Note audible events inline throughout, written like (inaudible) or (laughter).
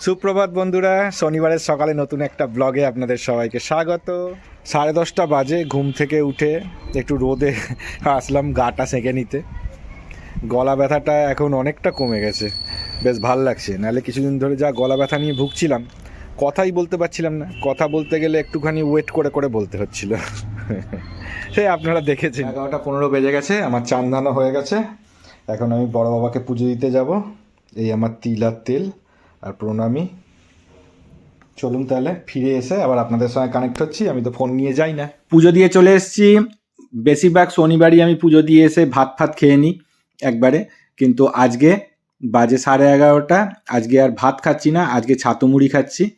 সুপ্রভাত বন্ধুরা, শনিবারের সকালে নতুন একটা ব্লগে আপনাদের সবাইকে স্বাগত। সাড়ে দশটা বাজে, ঘুম থেকে উঠে একটু রোদে (laughs) আসলাম গাটা সেঁকে নিতে। গলা ব্যথাটা এখন অনেকটা কমে গেছে। বেশ ভালো লাগছে। নাহলে কিছুদিন ধরে যা গলা ব্যথা নিয়ে ভুগছিলাম, কথাই বলতে পারছিলাম না। কথা বলতে গেলে একটুখানি ওয়েট করে করে বলতে হচ্ছিল। (laughs) সে আপনারা দেখেছেন। এগারোটা পনেরো বেজে গেছে, আমার চান্দানো হয়ে গেছে। এখন আমি বড় বাবাকে পুজো দিতে যাব। এই আমার তিল আর তেল। আর প্রণামী। চলুন তাহলে ফিরে এসে আবার আপনাদের সঙ্গে কানেক্ট হচ্ছি। আমি তো ফোন নিয়ে যাই না। পুজো দিয়ে চলে এসেছি। বেশিরভাগ শনিবারই আমি পুজো দিয়ে এসে ভাত ফাত খেয়ে নিই একবারে। কিন্তু আজকে বাজে সাড়ে এগারোটা। আজকে আর ভাত খাচ্ছি না, আজকে ছাতু মুড়ি খাচ্ছি।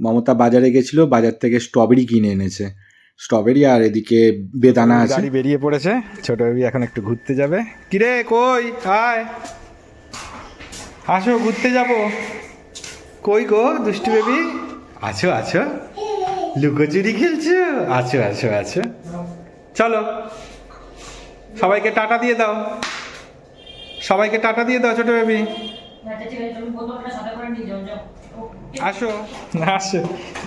মমতা বাজারে গেছিল, বাজার থেকে স্ট্রবেরি কিনে এনেছে। স্ট্রবেরি আর এদিকে বেদানা আছে। গাড়ি বেরিয়ে পড়েছে। ছোট বেবি এখন একটু ঘুরতে যাবে। কিরে, কই? আয়। আসো, ঘুরতে যাব। কই গো, দুষ্টু বেবি? আছো আছো? লুকোচুরি খেলছো? আছো আছো আছো। চলো, সবাইকে টাটা দিয়ে দাও। সবাইকে টাটা দিয়ে দাও, ছোট বেবি। আসো। আসো।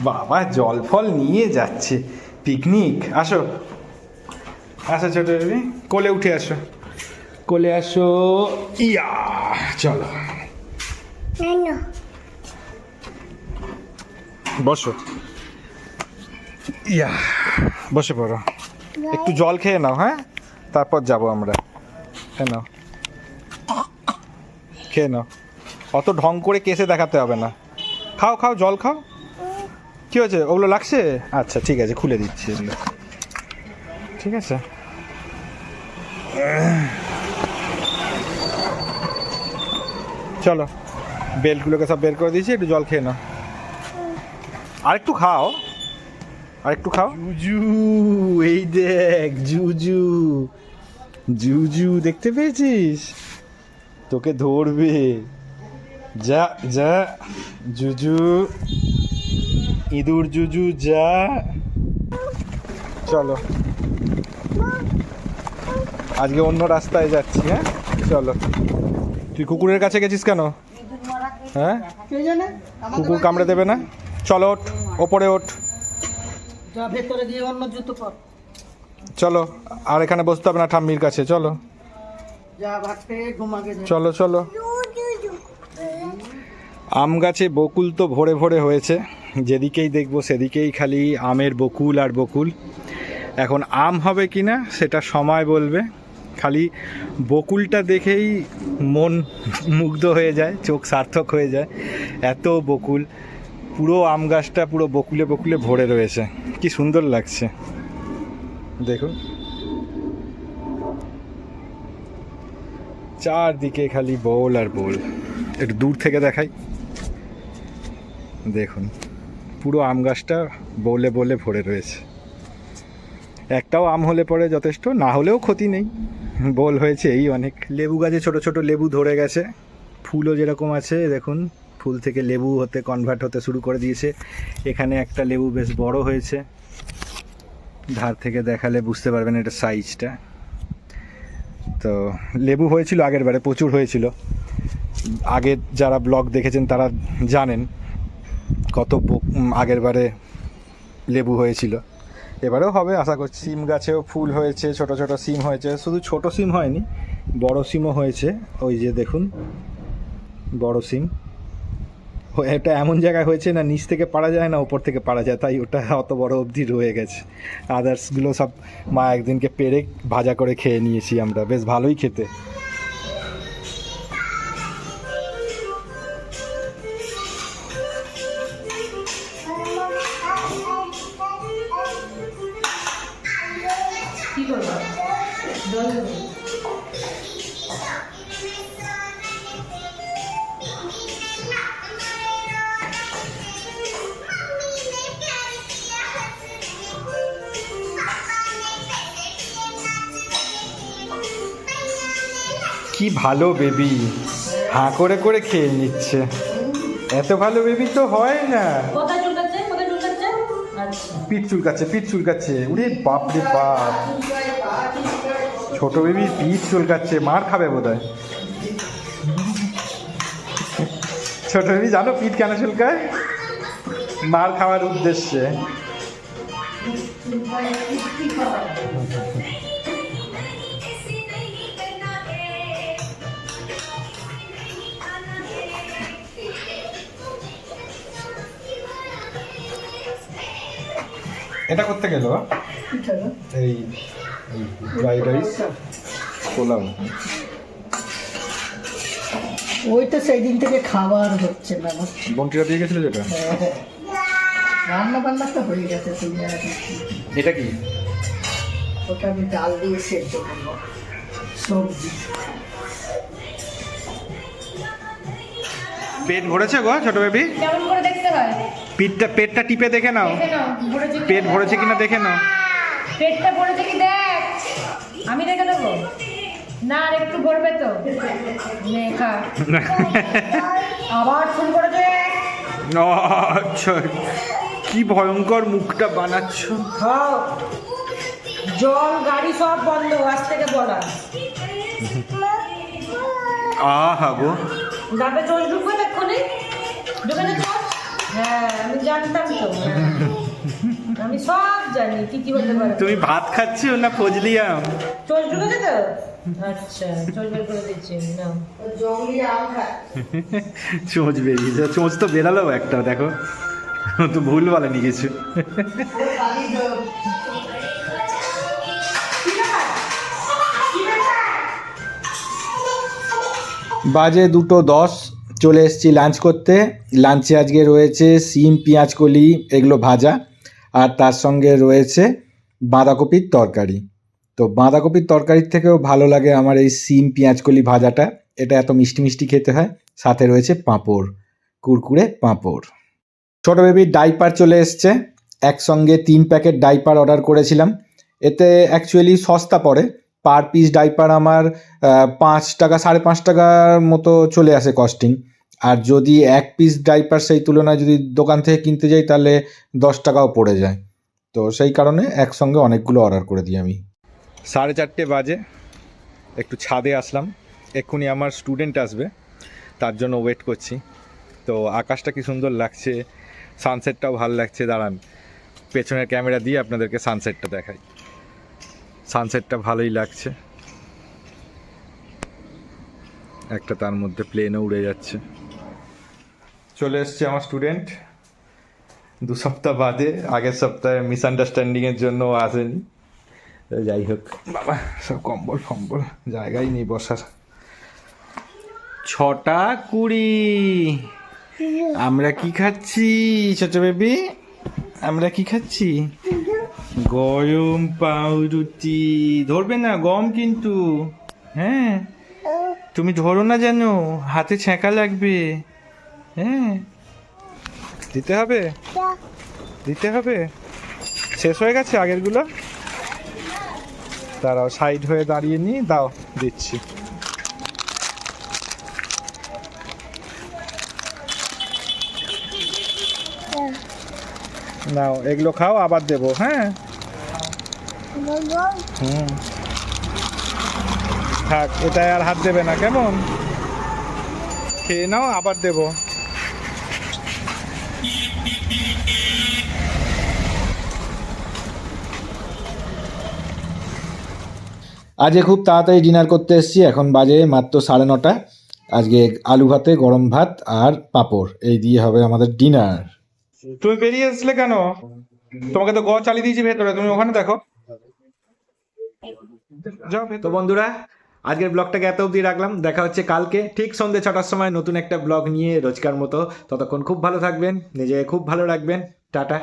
বাবা, জল ফল নিয়ে যাচ্ছে। পিকনিক, আসো। আসো, ছোট বেবি। কোলে উঠে আসো। কোলে আসো। ইয়া, চলো। বসো। ইয়া, বসে পড়ো। একটু জল খেয়ে নাও হ্যাঁ? তারপর যাব আমরা। খেয়ে নাও। খেয়ে নাও। অত ঢং করে কেসে দেখাতে হবে না। খাও খাও, জল খাও। কি হয়েছে? ওগুলো লাগছে? আচ্ছা ঠিক আছে, খুলে দিচ্ছি এগুলো। ঠিক আছে। চলো। বেলগুলোকে সব বের করে দিয়েছি, একটু জল খেয়ে নাও। আর একটু খাও। আরেকটু খাও। জুজু এই দেখ জুজু। জুজু দেখতে পেয়েছিস? তোকে ধরবে। যা যা জুজু। ইঁদুর জুজু যা। চলো। আজকে অন্য রাস্তায় যাচ্ছি হ্যাঁ? চলো। তুই কুকুরের কাছে গেছিস কেন? হ্যাঁ? কুকুর কামড়ে দেবে না? চলো ওঠ। ওপরে ওঠ। যা ভেতরে গিয়ে অন্য জুতো পর। চলো আর এখানে বসতে হবে না ঠাম্মির কাছে চলো। চলো চলো। আম গাছে বকুল তো ভরে ভরে হয়েছে যেদিকেই দেখব সেদিকেই খালি আমের বকুল আর বকুল। এখন আম হবে কি না সেটা সময় বলবে খালি বকুলটা দেখেই মন মুগ্ধ হয়ে যায় চোখ সার্থক হয়ে যায় এত বকুল। পুরো আম গাছটা পুরো বকুলে বকুলে ভরে রয়েছে। কি সুন্দর লাগছে। দেখুন। চারদিকে খালি বল আর বল। একটু দূর থেকে দেখাই। দেখুন। পুরো আম গাছটা বলে বলে ভরে রয়েছে। একটাও আম হলে পরে যথেষ্ট, না হলেও ক্ষতি নেই। বল হয়েছে এই অনেক। লেবু গাছে ছোট ছোট লেবু ধরে গেছে। ফুলও যেরকম আছে, দেখুন। ফুল থেকে লেবু হতে কনভার্ট হতে শুরু করে দিয়েছে। এখানে একটা লেবু বেশ বড় হয়েছে। ধার থেকে দেখালে বুঝতে পারবেন এটা সাইজটা তো লেবু হয়েছিল আগের বারে, প্রচুর হয়েছিল। আগে যারা ব্লগ দেখেছেন তারা জানেন কত আগের বারে লেবু হয়েছিল। এবারেও হবে, আশা করছি। সিম গাছেও ফুল হয়েছে, ছোট ছোট সিম হয়েছে। শুধু ছোট সিম হয়নি, বড় সিমও হয়েছে। ওই যে দেখুন, বড় সিম। এটা এমন জায়গায় হয়েছে না, নিচ থেকে পারা যায় না, উপর থেকে পারা যায়, তাই ওটা অত বড় অবধি রয়ে গেছে। আদার্সগুলো সব মা একদিনকে পেরে ভাজা করে খেয়ে নিয়েছি আমরা, বেশ ভালোই খেতে। কি ভালো বেবি হাঁ করে করে খেয়ে নিচ্ছে। এত ভালো বেবি তো হয় না। আচ্ছা। পিঠ চুলকাচ্ছে পিঠ চুলকাচ্ছে। উরে বাপ রে বাপ। ছোট বেবি পিঠ চুলকাচ্ছে মার খাবে বোধ হয় ছোট বেবি জানো পিঠ কেন চুলকায়? মার খাওয়ার উদ্দেশ্যে। এটা করতে গেল এই ফ্রাইড রাইস পোলাও। ওই তো সেই দিন থেকে খাবার হচ্ছে না। আমার বন্টিরা দিয়ে গেছিল যেটা? রান্না বান্না তো হয়ে গেছে তুমি এটা কি? ওটা আমি ডাল দিয়ে সেদ্ধ করব। সবজি। পেট ভরেছে গো ছোট বেবি কেমন করে দেখতে হয়? পিঠটা পেটটা টিপে দেখে নাও। পেট ভরেছে কিনা দেখে নাও। পেটটা ভরেছে কি দেখ? আমি দেখে দেবো? না আর একটু ভরবে তো। আবার ফুল করেছে। আচ্ছা। কি ভয়ঙ্কর মুখটা বানাচ্ছ। খাও। জল গাড়ি সব বন্ধ আজ থেকে বলা। আহা গো। দাঁতে জল ঢুকবে এক্ষুনি? ঢুকে না হ্যাঁ আমি জানতাম তো। আমি সব জানি কি কি হতে পারে। তুমি ভাত খাচ্ছো না ফজলিয়াম চোখ ঢুকেছে তো? আচ্ছা চোখ বের করে দিচ্ছি নাও। জঙ্গলি আম খায়। চোঁচ বেরিয়েছে চোঁচ তো বেরালো একটা দেখো। তো ভুল বলেনি কিছু। বাজে দুটো দশ চলে এসেছি লাঞ্চ করতে। লাঞ্চে আজকে রয়েছে সিম, পেঁয়াজ, কলি, এগুলো ভাজা। আর তার সঙ্গে রয়েছে বাঁধাকপির তরকারি। তো বাঁধাকপির তরকারির থেকেও ভালো লাগে আমার এই সিম, পেঁয়াজ, কলি ভাজাটা। এটা এত মিষ্টি মিষ্টি খেতে হয়। সাথে রয়েছে পাঁপড়, কুরকুরে পাঁপড়। ছোটো বেবির ডাইপার চলে এসছে। একসঙ্গে তিন প্যাকেট ডাইপার অর্ডার করেছিলাম। এতে অ্যাকচুয়ালি সস্তা পড়ে। পার পিস ডাইপার আমার পাঁচ টাকা, সাড়ে পাঁচ টাকার মতো চলে আসে কস্টিং আর যদি এক পিস ডাইপার সেই তুলনায় যদি দোকান থেকে কিনতে যাই তাহলে দশ টাকাও পড়ে যায়। তো সেই কারণে একসঙ্গে অনেকগুলো অর্ডার করে দিই আমি। সাড়ে চারটে বাজে, একটু ছাদে আসলাম। এক্ষুনি আমার স্টুডেন্ট আসবে, তার জন্য ওয়েট করছি। তো আকাশটা কি সুন্দর লাগছে সানসেটটাও ভালো লাগছে, দাঁড়ান। পেছনের ক্যামেরা দিয়ে আপনাদেরকে সানসেটটা দেখাই। সানসেটটা ভালোই লাগছে। একটা তার মধ্যে প্লেনও উড়ে যাচ্ছে। চলে এসছে আমার স্টুডেন্ট দু সপ্তাহ বাদে, আগের সপ্তাহে মিসআন্ডারস্ট্যান্ডিংয়ের জন্য আসেনি। যাই হোক। বাবা, সব কম্বল ফম্বল জায়গায় নেই বসার। ছটা কুড়ি। আমরা কি খাচ্ছি? ছোট বেবি আমরা কি খাচ্ছি? গরম পাউরুটি। ধরবে না, গম কিন্তু। হ্যাঁ? তুমি ধরো না যেন, হাতে ছ্যাঁকা লাগবে। হ্যাঁ? দিতে হবে? দিতে হবে? শেষ হয়ে গেছে আগেরগুলো? দাঁড়াও সাইড হয়ে দাঁড়িয়ে নি দাও, দিচ্ছি। নাও, এগুলো খাও, আবার দেবো হ্যাঁ? হুম। থাক এটাই আর হাত দেবে না কেমন? খেয়ে নাও আবার দেবো। আজকে খুব তাড়াতাড়ি ডিনার করতে এসেছি এখন বাজে মাত্র সাড়ে নটা। আজকে আলু ভাতে গরম ভাত আর পাঁপড় এই দিয়ে হবে আমাদের ডিনার। তুমি বেরিয়ে আসলে কেন? তোমাকে তো গ চালিয়ে দিয়েছি ভেতরে তুমি ওখানে দেখো। তো বন্ধুরা, আজকের ব্লগটাকে এত অবধি রাখলাম। দেখা হচ্ছে কালকে, ঠিক সন্ধ্যে ছটার সময় নতুন একটা ব্লগ নিয়ে রোজকার মতো। ততক্ষণ খুব ভালো থাকবেন, নিজেকে খুব ভালো রাখবেন। টাটা।